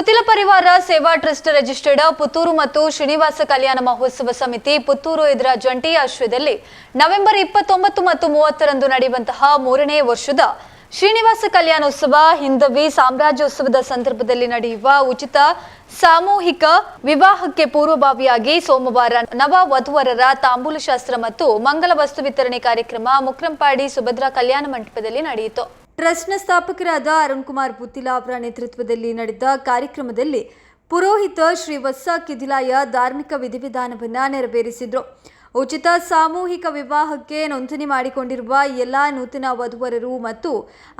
ಪುತ್ತಿಲ ಪರಿವಾರ ಸೇವಾ trust registered Puttur ಮತ್ತು ಶ್ರೀನಿವಾಸ ಕಲ್ಯಾಣ ಮಹೋತ್ಸವ ಸಮಿತಿ ಪುತ್ತೂರು ಇದರ ಜಂಟಿ ಆಶ್ರಯದಲ್ಲಿ ನವೆಂಬರ್ ಇಪ್ಪತ್ತೊಂಬತ್ತು ಮತ್ತು ಮೂವತ್ತರಂದು ನಡೆಯುವಂತಹ ಮೂರನೇ ವರ್ಷದ ಶ್ರೀನಿವಾಸ ಕಲ್ಯಾಣೋತ್ಸವ, ಹಿಂದವಿ ಸಾಮ್ರಾಜ್ಯೋತ್ಸವದ ಸಂದರ್ಭದಲ್ಲಿ ನಡೆಯುವ ಉಚಿತ ಸಾಮೂಹಿಕ ವಿವಾಹಕ್ಕೆ ಪೂರ್ವಭಾವಿಯಾಗಿ ಸೋಮವಾರ ನವ ವಧುವರರ ತಾಂಬೂಲಶಾಸ್ತ್ರ ಮತ್ತು ಮಂಗಲ ವಸ್ತು ವಿತರಣೆ ಕಾರ್ಯಕ್ರಮ ಮುಕ್ರಂಪಾಡಿ ಸುಭದ್ರಾ ಕಲ್ಯಾಣ ಮಂಟಪದಲ್ಲಿ ನಡೆಯಿತು. ಟ್ರಸ್ಟ್ನ ಸ್ಥಾಪಕರಾದ ಅರುಣ್ ಕುಮಾರ್ ಪುತ್ತಿಲ ಅವರ ನೇತೃತ್ವದಲ್ಲಿ ನಡೆದ ಕಾರ್ಯಕ್ರಮದಲ್ಲಿ ಪುರೋಹಿತ ಶ್ರೀ ವತ್ಸ ಕಿದಿಲಾಯ ಧಾರ್ಮಿಕ ವಿಧಿವಿಧಾನವನ್ನು ನೆರವೇರಿಸಿದ್ರು. ಉಚಿತ ಸಾಮೂಹಿಕ ವಿವಾಹಕ್ಕೆ ನೋಂದಣಿ ಮಾಡಿಕೊಂಡಿರುವ ಎಲ್ಲ ನೂತನ ವಧುವರರು ಮತ್ತು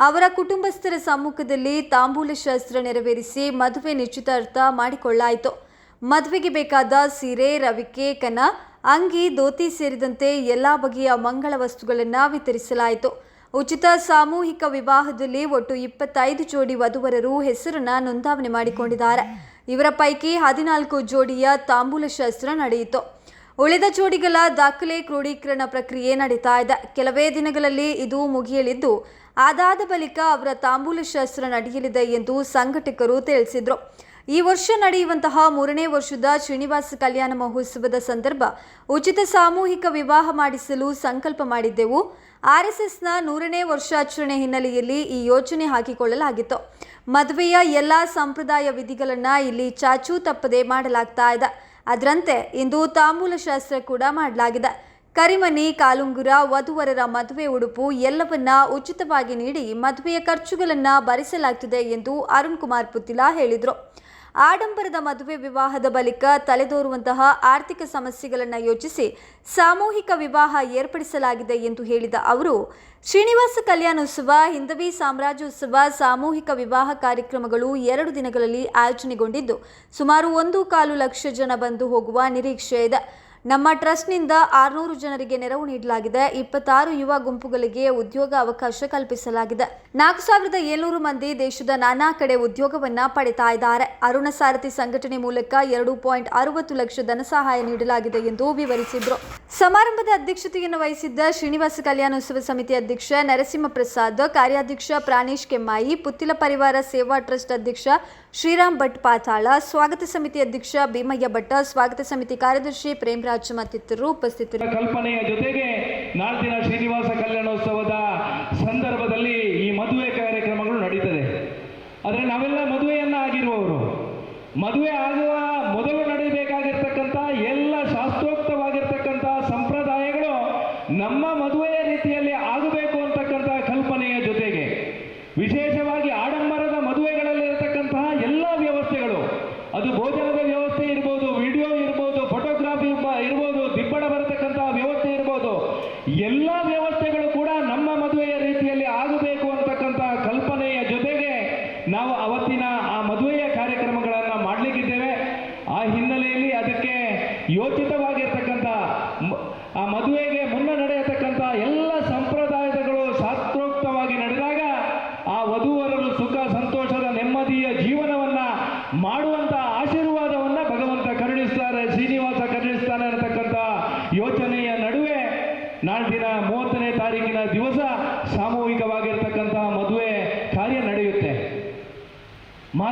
ಅವರ ಕುಟುಂಬಸ್ಥರ ಸಮ್ಮುಖದಲ್ಲಿ ತಾಂಬೂಲ ಶಾಸ್ತ್ರ ನೆರವೇರಿಸಿ ಮದುವೆ ನಿಶ್ಚಿತಾರ್ಥ ಮಾಡಿಕೊಳ್ಳಾಯಿತು. ಮದುವೆಗೆ ಬೇಕಾದ ಸೀರೆ, ರವಿಕೆ, ಕನ, ಅಂಗಿ ದೋತಿ ಸೇರಿದಂತೆ ಎಲ್ಲ ಬಗೆಯ ಮಂಗಳ ವಸ್ತುಗಳನ್ನು ವಿತರಿಸಲಾಯಿತು. ಉಚಿತ ಸಾಮೂಹಿಕ ವಿವಾಹದಲ್ಲಿ ಒಟ್ಟು ಇಪ್ಪತ್ತೈದು ಜೋಡಿ ವಧುವರರು ಹೆಸರನ್ನ ನೋಂದಾವಣೆ ಮಾಡಿಕೊಂಡಿದ್ದಾರೆ. ಇವರ ಪೈಕಿ ಹದಿನಾಲ್ಕು ಜೋಡಿಯ ತಾಂಬೂಲ ಶಸ್ತ್ರ ನಡೆಯಿತು. ಉಳಿದ ಜೋಡಿಗಳ ದಾಖಲೆ ಕ್ರೋಢೀಕರಣ ಪ್ರಕ್ರಿಯೆ ನಡೀತಾ ಇದೆ. ಕೆಲವೇ ದಿನಗಳಲ್ಲಿ ಇದು ಮುಗಿಯಲಿದ್ದು, ಅದಾದ ಬಳಿಕ ಅವರ ತಾಂಬೂಲ ಶಸ್ತ್ರ ನಡೆಯಲಿದೆ ಎಂದು ಸಂಘಟಕರು ತಿಳಿಸಿದರು. ಈ ವರ್ಷ ನಡೆಯುವಂತಹ ಮೂರನೇ ವರ್ಷದ ಶ್ರೀನಿವಾಸ ಕಲ್ಯಾಣ ಮಹೋತ್ಸವದ ಸಂದರ್ಭ ಉಚಿತ ಸಾಮೂಹಿಕ ವಿವಾಹ ಮಾಡಿಸಲು ಸಂಕಲ್ಪ ಮಾಡಿದ್ದೆವು. ಆರ್ಎಸ್ಎಸ್ನ ನೂರನೇ ವರ್ಷಾಚರಣೆ ಹಿನ್ನೆಲೆಯಲ್ಲಿ ಈ ಯೋಜನೆ ಹಾಕಿಕೊಳ್ಳಲಾಗಿತ್ತು. ಮದುವೆಯ ಎಲ್ಲ ಸಂಪ್ರದಾಯ ವಿಧಿಗಳನ್ನು ಇಲ್ಲಿ ಚಾಚೂ ತಪ್ಪದೆ ಮಾಡಲಾಗ್ತಾ ಇದೆ. ಅದರಂತೆ ಇಂದು ತಾಂಬೂಲ ಶಾಸ್ತ್ರ ಕೂಡ ಮಾಡಲಾಗಿದೆ. ಕರಿಮನಿ, ಕಾಲುಂಗುರ, ವಧುವರರ ಮದುವೆ ಉಡುಪು ಎಲ್ಲವನ್ನ ಉಚಿತವಾಗಿ ನೀಡಿ ಮದುವೆಯ ಖರ್ಚುಗಳನ್ನು ಭರಿಸಲಾಗ್ತಿದೆ ಎಂದು ಅರುಣ್ ಕುಮಾರ್ ಪುತ್ತಿಲಾ ಹೇಳಿದರು. ಆಡಂಬರದ ಮದುವೆ ವಿವಾಹದ ಬಳಿಕ ತಲೆದೋರುವಂತಹ ಆರ್ಥಿಕ ಸಮಸ್ಯೆಗಳನ್ನು ಯೋಚಿಸಿ ಸಾಮೂಹಿಕ ವಿವಾಹ ಏರ್ಪಡಿಸಲಾಗಿದೆ ಎಂದು ಹೇಳಿದ ಅವರು, ಶ್ರೀನಿವಾಸ ಕಲ್ಯಾಣೋತ್ಸವ, ಹಿಂದವಿ ಸಾಮ್ರಾಜ್ಯೋತ್ಸವ, ಸಾಮೂಹಿಕ ವಿವಾಹ ಕಾರ್ಯಕ್ರಮಗಳು ಎರಡು ದಿನಗಳಲ್ಲಿ ಆಯೋಜನೆಗೊಂಡಿದ್ದು, ಸುಮಾರು ಒಂದು ಕಾಲು ಲಕ್ಷ ಜನ ಬಂದು ಹೋಗುವ ನಿರೀಕ್ಷೆ ಇದೆ. ನಮ್ಮ ಟ್ರಸ್ಟ್ನಿಂದ ಆರುನೂರು ಜನರಿಗೆ ನೆರವು ನೀಡಲಾಗಿದೆ. ಇಪ್ಪತ್ತಾರು ಯುವ ಗುಂಪುಗಳಿಗೆ ಉದ್ಯೋಗ ಅವಕಾಶ ಕಲ್ಪಿಸಲಾಗಿದೆ. ನಾಲ್ಕು ಸಾವಿರದ ಏಳ್ನೂರು ಮಂದಿ ದೇಶದ ನಾನಾ ಕಡೆ ಉದ್ಯೋಗವನ್ನ ಪಡಿತಾ ಇದ್ದಾರೆ. ಅರುಣ ಸಾರಥಿ ಸಂಘಟನೆ ಮೂಲಕ ಎರಡು ಪಾಯಿಂಟ್ ಅರವತ್ತು ಲಕ್ಷ ಧನಸಹಾಯ ನೀಡಲಾಗಿದೆ ಎಂದು ವಿವರಿಸಿದರು. ಸಮಾರಂಭದ ಅಧ್ಯಕ್ಷತೆಯನ್ನು ವಹಿಸಿದ್ದ ಶ್ರೀನಿವಾಸ ಕಲ್ಯಾಣೋತ್ಸವ ಸಮಿತಿ ಅಧ್ಯಕ್ಷ ನರಸಿಂಹ ಪ್ರಸಾದ್ ಕಾರ್ಯಾಧ್ಯಕ್ಷ ಪ್ರಾಣೇಶ್ ಕೆಮ್ಮಾಯಿ, ಪುತ್ತಿಲ ಪರಿವಾರ ಸೇವಾ ಟ್ರಸ್ಟ್ ಅಧ್ಯಕ್ಷ ಶ್ರೀರಾಮ್ ಭಟ್ ಪಾತಾಳ, ಸ್ವಾಗತ ಸಮಿತಿ ಅಧ್ಯಕ್ಷ ಭೀಮಯ್ಯ ಭಟ್ಟ ಸ್ವಾಗತ ಸಮಿತಿ ಕಾರ್ಯದರ್ಶಿ ಪ್ರೇಮರಾಜ್ ಮತ್ತಿತರರು ಉಪಸ್ಥಿತರು ಕಲ್ಪನೆಯ ಜೊತೆಗೆ ನಾಳ್ದಿನ ಶ್ರೀನಿವಾಸ ಕಲ್ಯಾಣೋತ್ಸವದ ಸಂದರ್ಭದಲ್ಲಿ ಈ ಮದುವೆ ಕಾರ್ಯಕ್ರಮಗಳು ನಡೀತದೆ. ಆದರೆ ನಾವೆಲ್ಲ ಮದುವೆಯನ್ನ ಆಗಿರುವವರು. ಮದುವೆ ಆಗುವ ಮೊದಲು ನಡೆಯಬೇಕಾಗಿರ್ತಕ್ಕಂಥ ಎಲ್ಲ ಶಾಸ್ತ್ರೋಕ್ತವಾಗಿರ್ತಕ್ಕಂಥ ಸಂಪ್ರದಾಯಗಳು ನಮ್ಮ ಮದುವೆಯ ಯೋಚಿತವಾಗಿರ್ತಕ್ಕಂಥ ಆ ಮದುವೆಗೆ ಮುನ್ನ ನಡೆಯತಕ್ಕಂಥ ಎಲ್ಲ ಸಂಪ್ರದಾಯಗಳು ಶಾಸ್ತ್ರೋಕ್ತವಾಗಿ ನಡೆದಾಗ ಆ ವಧುವರರು ಸುಖ, ಸಂತೋಷದ ನೆಮ್ಮದಿಯ ಜೀವನವನ್ನ ಮಾಡುವಂತ ಆಶೀರ್ವಾದವನ್ನ ಭಗವಂತ ಕರುಣಿಸ್ತಾರೆ, ಶ್ರೀನಿವಾಸ ಕರುಣಿಸ್ತಾನೆ ಅನ್ನತಕ್ಕಂಥ ಯೋಚನೆಯ ನಡುವೆ ನಾಲ್ದಿನ ಮೂವತ್ತನೇ ತಾರೀಕಿನ ದಿವಸ ಸಾಮೂಹಿಕವಾಗಿರ್ತಕ್ಕಂತಹ ಮದುವೆ